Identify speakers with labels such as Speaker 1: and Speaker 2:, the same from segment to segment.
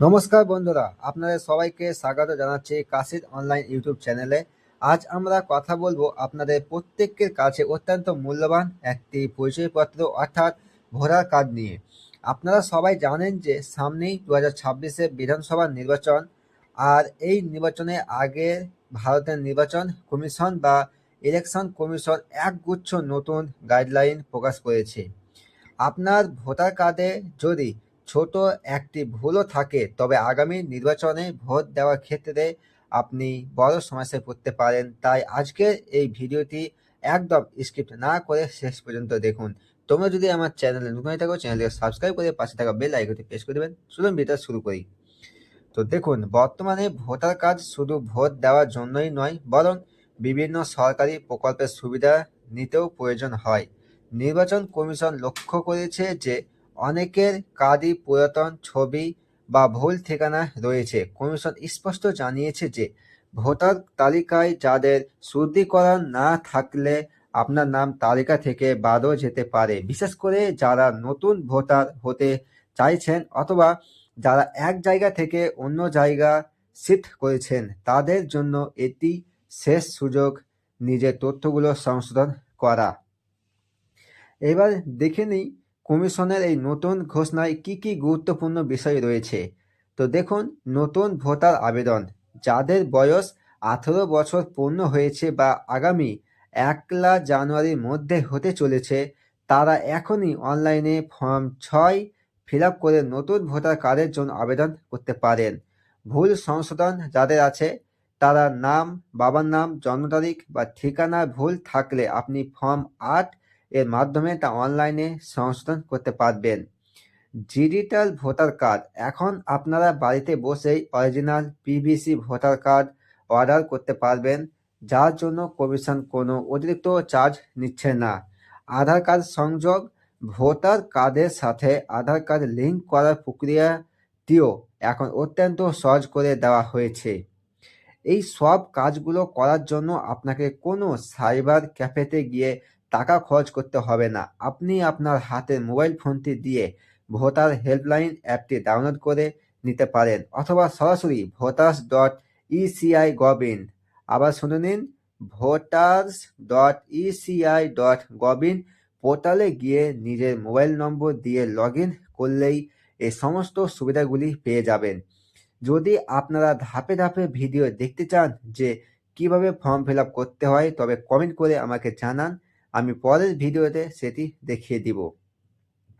Speaker 1: নমস্কার বন্ধুরা, আপনাদের সবাইকে স্বাগত জানাচ্ছি কাশিদ অনলাইন ইউটিউব চ্যানেলে আজ আমরা কথা বলব আপনাদের প্রত্যেকের কাছে অত্যন্ত মূল্যবান একটি পরিচয়পত্র, অর্থাৎ ভোটার কার্ড নিয়ে। আপনারা সবাই জানেন যে সামনেই দু হাজার ছাব্বিশে বিধানসভা নির্বাচন, আর এই নির্বাচনের আগে ভারতের নির্বাচন কমিশন বা ইলেকশন কমিশন একগুচ্ছ নতুন গাইডলাইন প্রকাশ করেছে। আপনার ভোটার কার্ডে যদি ছোট একটি ভুলও থাকে, তবে আগামী নির্বাচনে ভোট দেওয়ার ক্ষেত্রে আপনি বড় সমস্যায় পড়তে পারেন। তাই আজকের এই ভিডিওটি একদম স্কিপ না করে শেষ পর্যন্ত দেখুন। তোমরা যদি আমার চ্যানেলে নতুন হয়ে থাকো, চ্যানেলটিকে সাবস্ক্রাইব করে পাশে থাকা বেল আইকনটি প্রেস করে দেবেন। চলুন ভিডিওটা শুরু করি। তো দেখুন, বর্তমানে ভোটার কার্ড শুধু ভোট দেওয়ার জন্যই নয়, বরং বিভিন্ন সরকারি প্রকল্পের সুবিধা নিতেও প্রয়োজন হয়। নির্বাচন কমিশন লক্ষ্য করেছে যে অনেকের কার্ডই পুরাতন ছবি বা ভুল ঠিকানা রয়েছে। কমিশন স্পষ্ট জানিয়েছে যে, ভোটার তালিকায় যাদের শুদ্ধিকরণ না থাকলে আপনার নাম তালিকা থেকে বাদও যেতে পারে। বিশেষ করে যারা নতুন ভোটার হতে চাইছেন অথবা যারা এক জায়গা থেকে অন্য জায়গা শিফট করেছেন, তাদের জন্য এটি শেষ সুযোগ নিজের তথ্যগুলো সংশোধন করা। এবার দেখে নিই কমিশনের এই নতুন ঘোষণায় কি কি গুরুত্বপূর্ণ বিষয় রয়েছে? তো দেখুন, নতুন ভোটার আবেদন, যাদের বয়স আঠেরো বছর পূর্ণ হয়েছে বা আগামী একলা জানুয়ারির মধ্যে হতে চলেছে, তারা এখনই অনলাইনে ফর্ম ছয় ফিল করে নতুন ভোটার কার্ডের জন্য আবেদন করতে পারেন। ভুল সংশোধন যাদের আছে, তারা নাম, বাবার নাম, জন্ম তারিখ বা ঠিকানা ভুল থাকলে আপনি ফর্ম আট এর মাধ্যমে তা অনলাইনে সংশোধন করতে পারবেন। ডিজিটাল ভোটার কার্ড এখন আপনারা বাড়িতে বসেই original PVC voter card order করতে পারবেন, যার জন্য কমিশন কোনো অতিরিক্ত চার্জ নিচ্ছে না। আধার কার্ড সংযোগ ভোটার কার্ডের সাথে আধার কার্ড লিঙ্ক করার প্রক্রিয়াটিও এখন অত্যন্ত সহজ করে দেওয়া হয়েছে। এই সব কাজগুলো করার জন্য আপনাকে কোনো সাইবার ক্যাফেতে গিয়ে টাকা খরচ করতে হবে না। আপনি আপনার হাতের মোবাইল ফোনটি দিয়ে ভোটার হেল্পলাইন অ্যাপটি ডাউনলোড করে নিতে পারেন অথবা সরাসরি voters dot ECI gov in আবার শুনে নিন voters dot ECI dot gov in পোর্টালে গিয়ে নিজের মোবাইল নম্বর দিয়ে লগ ইন করলেই এই সমস্ত সুবিধাগুলি পেয়ে যাবেন। যদি আপনারা ধাপে ধাপে ভিডিও দেখতে চান যে কীভাবে ফর্ম ফিল করতে হয়, তবে কমেন্ট করে আমাকে জানান। আমি পরের ভিডিওতে সেটি দেখিয়ে দিব।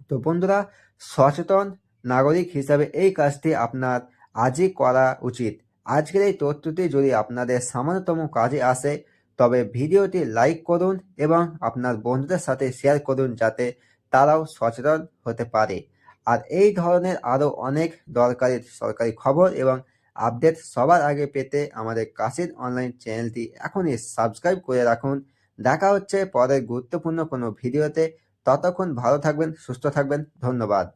Speaker 1: তো বন্ধুরা, সচেতন নাগরিক হিসাবে এই কাজটি আপনার আজই করা উচিত। আজকের এই তথ্যটি যদি আপনাদের সামান্যতম কাজে আসে, তবে ভিডিওটি লাইক করুন এবং আপনার বন্ধুদের সাথে শেয়ার করুন যাতে তারাও সচেতন হতে পারে। আর এই ধরনের আরও অনেক দরকারি সরকারি খবর এবং আপডেট সবার আগে পেতে আমাদের কাশির অনলাইন চ্যানেলটি এখনই সাবস্ক্রাইব করে রাখুন। দেখা হচ্ছে পরের গুরুত্বপূর্ণ কোনো ভিডিওতে। ততক্ষণ ভালো থাকবেন সুস্থ থাকবেন। ধন্যবাদ।